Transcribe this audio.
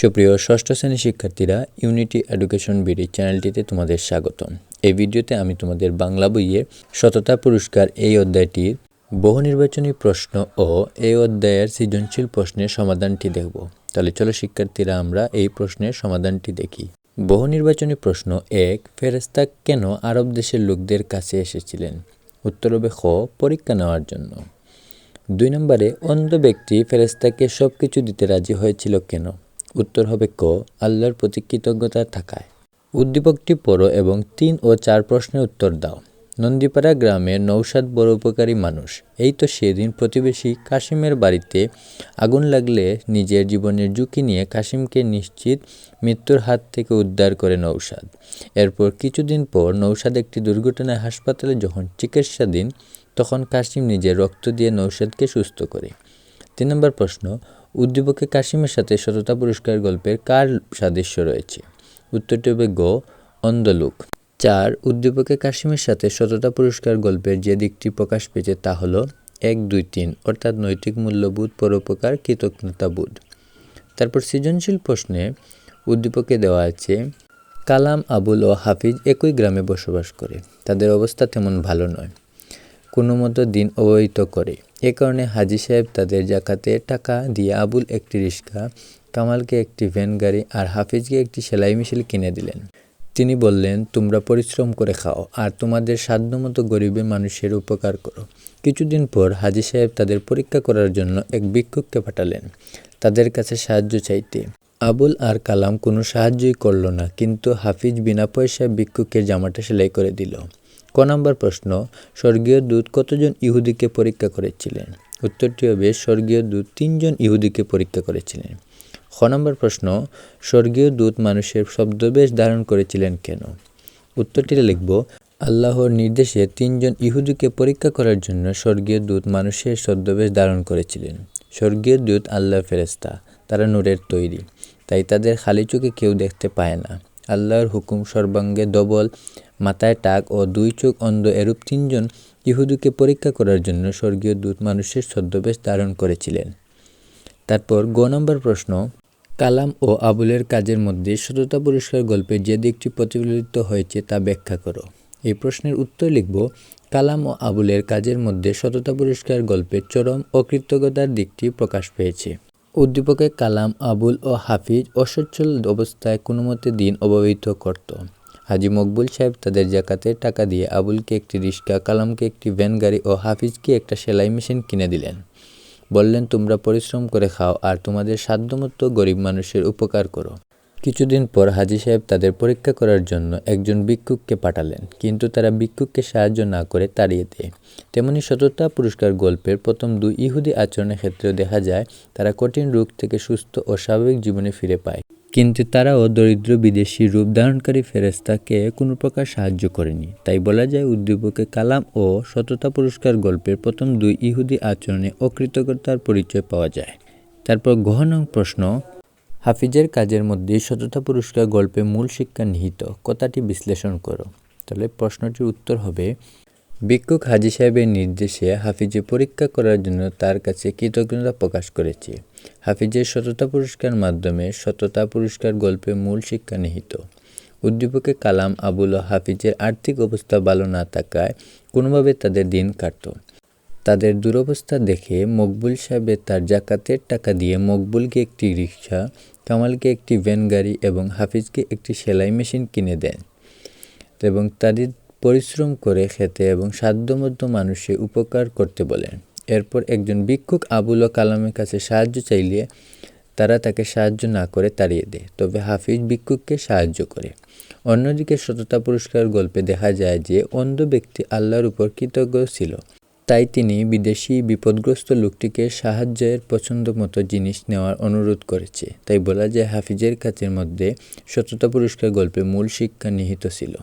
সুপ্রিয় ষষ্ঠ শ্রেণির শিক্ষার্থীরা ইউনিটি এডুকেশন বিডি চ্যানেলটিতে তোমাদের স্বাগতম। এই ভিডিওতে আমি তোমাদের বাংলা বইয়ের সততা পুরস্কার এই অধ্যায়টির বহু নির্বাচনী প্রশ্ন ও এই অধ্যায়ের সৃজনশীল প্রশ্নের সমাধানটি দেখব। তাহলে চলো শিক্ষার্থীরা, আমরা এই প্রশ্নের সমাধানটি দেখি। বহু নির্বাচনী প্রশ্ন এক ফেরেস্তা কেন আরব দেশের লোকদের কাছে এসেছিলেন? উত্তর হবে খ, পরীক্ষা নেওয়ার জন্য। দুই নম্বরে, অন্ধ ব্যক্তি ফেরেস্তাকে সব কিছু দিতে রাজি হয়েছিল কেন? উত্তর হবে ক, আল্লাহর প্রতি কৃতজ্ঞতা থাকায়। উদ্দীপকটি পড়ো এবং তিন ও চার প্রশ্নের উত্তর দাও। নন্দীপাড়া গ্রামে নৌসাদ বড় উপকারী মানুষ। এই তো সেদিন প্রতিবেশী কাশিমের বাড়িতে আগুন লাগলে নিজের জীবনের ঝুঁকি নিয়ে কাশিমকে নিশ্চিত মৃত্যুর হাত থেকে উদ্ধার করে নৌসাদ এরপর কিছুদিন পর নৌসাদ একটি দুর্ঘটনায় হাসপাতালে যখন চিকিৎসাধীন, তখন কাশিম নিজের রক্ত দিয়ে নৌসাদকে সুস্থ করে। তিন নম্বর প্রশ্ন উদ্দীপকে কাশিমের সাথে সততা পুরস্কার গল্পের কার সাদৃশ্য রয়েছে? উত্তরটি হবে গ, অন্ধলোক। চার, উদ্দীপকে কাশিমের সাথে সততা পুরস্কার গল্পের যে দিকটি প্রকাশ পেয়েছে তা হলো, এক, দুই, তিন, অর্থাৎ নৈতিক মূল্যবোধ, পরোপকার কৃতজ্ঞতাবোধ তারপর সৃজনশীল প্রশ্নে উদ্দীপকে দেওয়া আছে, কালাম আবুল ও হাফিজ একই গ্রামে বসবাস করে। তাদের অবস্থা তেমন ভালো নয়। কোনো মতো দিন অবহিত করে। এ কারণে হাজি সাহেব তাদের জাকাতে টাকা দিয়ে আবুল একটি রিক্সা, কামালকে একটি ভ্যান গাড়ি আর হাফিজকে একটি সেলাই মেশিন কিনে দিলেন। তিনি বললেন, তোমরা পরিশ্রম করে খাও আর তোমাদের সাধ্যমতো গরিবের মানুষের উপকার করো। কিছুদিন পর হাজি সাহেব তাদের পরীক্ষা করার জন্য এক ভিক্ষুককে পাঠালেন। তাদের কাছে সাহায্য চাইতে। আবুল আর কালাম কোনো সাহায্যই করল না, কিন্তু হাফিজ বিনা পয়সায় ভিক্ষুকের জামাটা সেলাই করে দিল। ক নম্বর প্রশ্ন, স্বর্গীয় দূত কতজন ইহুদিকে পরীক্ষা করেছিলেন? উত্তরটি হবে, স্বর্গীয় দূত তিনজন ইহুদিকে পরীক্ষা করেছিলেন। খ নম্বর প্রশ্ন, স্বর্গীয় দূত মানুষের শব্দবেশ ধারণ করেছিলেন কেন? উত্তরটি লিখব, আল্লাহর নির্দেশে তিনজন ইহুদিকে পরীক্ষা করার জন্য স্বর্গীয় দূত মানুষের ছদ্মবেশ ধারণ করেছিলেন। স্বর্গীয় দূত আল্লাহ ফেরেস্তা তারা নূরের তৈরি, তাই তাদের খালি চোখে কেউ দেখতে পায় না। আল্লাহর হুকুম সর্বাঙ্গে ডবল মাথায় টাক ও দুই চোখ অন্ধ এরূপ তিনজন ইহুদিকে পরীক্ষা করার জন্য স্বর্গীয় দূত মানুষের ছদ্মবেশ ধারণ করেছিলেন। তারপর গ নম্বর প্রশ্ন, কালাম ও আবুলের কাজের মধ্যে সততা পুরস্কার গল্পে যে দিকটি প্রতিফলিত হয়েছে তা ব্যাখ্যা করো। এই প্রশ্নের উত্তর লিখব, কালাম ও আবুলের কাজের মধ্যে সততা পুরস্কার গল্পের চরম অকৃতজ্ঞতার দিকটি প্রকাশ পেয়েছে। উদ্দীপকে কালাম, আবুল ও হাফিজ অসচ্ছল অবস্থায় কোনো মতে দিন অবহিত করত। হাজি মকবুল সাহেব তাদের জাকাতের টাকা দিয়ে আবুলকে একটি রিক্সা কালামকে একটি ভ্যান গাড়ি ও হাফিজকে একটা সেলাই মেশিন কিনে দিলেন। বললেন, তোমরা পরিশ্রম করে খাও আর তোমাদের সাধ্যমতো গরিব মানুষের উপকার করো। কিছুদিন পর হাজি সাহেব তাদের পরীক্ষা করার জন্য একজন ভিক্ষুককে পাঠালেন, কিন্তু তারা ভিক্ষুককে সাহায্য না করে তাড়িয়ে দেয়। তেমনি সততা পুরস্কার গল্পের প্রথম দুই ইহুদি আচরণের ক্ষেত্রেও দেখা যায়, তারা কঠিন রোগ থেকে সুস্থ ও স্বাভাবিক জীবনে ফিরে পায়। কিন্তু তারাও দরিদ্র বিদেশি রূপ ধারণকারী ফেরেস্তাকে কোনো প্রকার সাহায্য করেনি। তাই বলা যায় উদ্দীপকে কালাম ও সততা পুরস্কার গল্পের প্রথম দুই ইহুদি আচরণে অকৃতজ্ঞতার পরিচয় পাওয়া যায়। তারপর গহন প্রশ্ন, হাফিজের কাজের মধ্যে সততা পুরস্কার গল্পে মূল শিক্ষা নিহিত, কথাটি বিশ্লেষণ করো। তাহলে প্রশ্নটির উত্তর হবে, ভিক্ষুক হাজি সাহেবের নির্দেশে হাফিজে পরীক্ষা করার জন্য তার কাছে কৃতজ্ঞতা প্রকাশ করেছে। হাফিজের সততা পুরস্কার মাধ্যমে সততা পুরস্কার গল্পে মূল শিক্ষা নিহিত। উদ্দীপকে কালাম আবুল ও হাফিজের আর্থিক অবস্থা ভালো না থাকায় কোনোভাবে তাদের দিন কাটত। তাদের দুরবস্থা দেখে মকবুল সাহেবের তার জাকাতের টাকা দিয়ে মকবুলকে একটি রিক্সা কামালকে একটি ভ্যান গাড়ি এবং হাফিজকে একটি সেলাই মেশিন কিনে দেন এবং তাদের পরিশ্রম করে খেতে এবং সাধ্যমধ্য মানুষের উপকার করতে বলেন। এরপর একজন ভিক্ষুক আবুল কালামের কাছে সাহায্য চাইলে তারা তাকে সাহায্য না করে তাড়িয়ে দেয়। তবে হাফিজ ভিক্ষুককে সাহায্য করে। অন্যদিকে সততা পুরস্কার গল্পে দেখা যায় যে অন্ধ ব্যক্তি আল্লাহর উপর কৃতজ্ঞ ছিল। তাই তিনি বিদেশি বিপদগ্রস্ত লোকটিকে সাহায্যের পছন্দ মতো জিনিস নেওয়ার অনুরোধ করেছে। তাই বলা যায় হাফিজের কাছের মধ্যে সততা পুরস্কার গল্পে মূল শিক্ষা নিহিত ছিল।